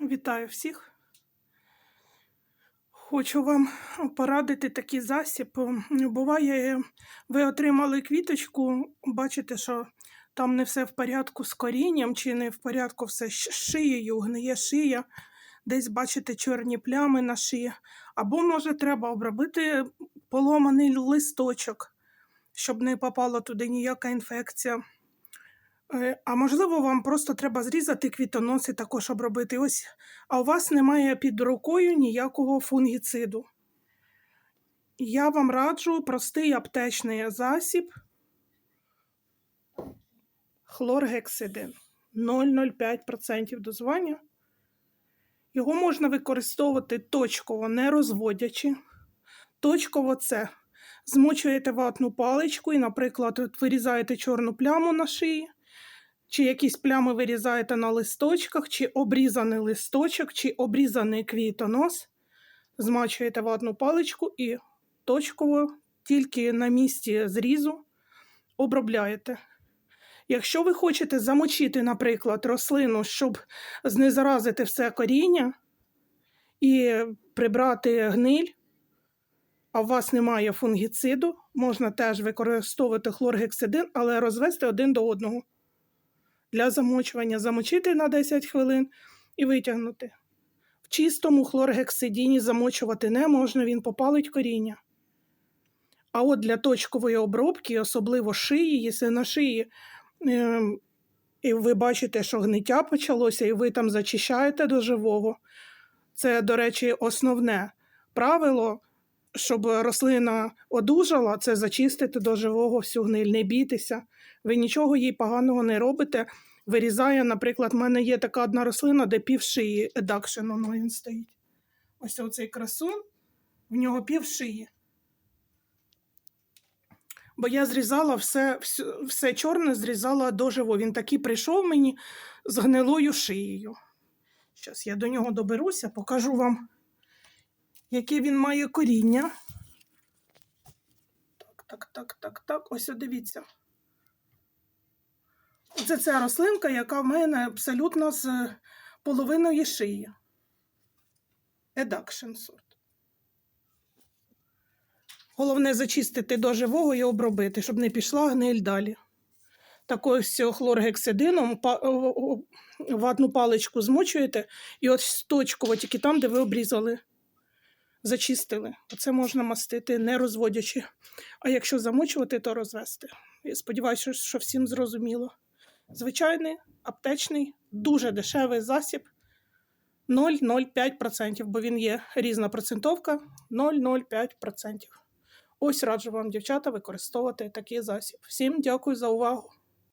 Вітаю всіх. Хочу вам порадити такий засіб. Буває, ви отримали квіточку, бачите, що там не все в порядку з корінням, чи не в порядку все з шиєю, гниє шия, десь бачите чорні плями на шиї. Або, може, треба обробити поломаний листочок, щоб не попала туди ніяка інфекція. Е, А можливо, вам просто треба зрізати квітонос і також обробити. Ось, а у вас немає під рукою ніякого фунгіциду. Я вам раджу простий аптечний засіб хлоргексидин 0,05% дозування. Його можна використовувати точково, не розводячи. Точково це змочуєте ватну паличку і, наприклад, вирізаєте чорну пляму на шиї, чи якісь плями вирізаєте на листочках, чи обрізаний листочок, чи обрізаний квітонос, змачуєте ватну паличку і точково тільки на місці зрізу обробляєте. Якщо ви хочете замочити, наприклад, рослину, щоб знезаразити все коріння і прибрати гниль, а у вас немає фунгіциду, можна теж використовувати хлоргексидин, але розвести один до одного. Для замочування замочити на 10 хвилин і витягнути. В чистому хлоргексидині замочувати не можна, він попалить коріння. А от для точкової обробки, особливо шиї, якщо на шиї, е, і ви бачите, що гниття почалося, і ви там зачищаєте до живого. Це, до речі, основне правило, щоб рослина одужала, це зачистити до живого всю гниль. Не бійтеся, ви нічого їй поганого не робите. Вирізає, наприклад, в мене є така одна рослина, де пів шиї едакшен, воно він стоїть. Ось оцей красун, в нього пів шиї. Бо я зрізала все, все, все чорне, зрізала доживо. Він такий прийшов мені з гнилою шиєю. Зараз я до нього доберуся, покажу вам, яке він має коріння. Так, так, так, так, так. Ось дивіться. Це ця рослинка, яка в мене абсолютно з половиною шиї. Едакшн сорт. Головне зачистити до живого і обробити, щоб не пішла гниль далі. Такою з хлоргексидином ватну паличку змочуєте і от точково тільки там, де ви обрізали, зачистили. Оце можна мастити, не розводячи. А якщо замочувати, то розвести. Я сподіваюся, що всім зрозуміло. Звичайний аптечний, дуже дешевий засіб 0,05%, бо він є різна процентовка 0,05%. Ось раджу вам, дівчата, використовувати такий засіб. Всім дякую за увагу.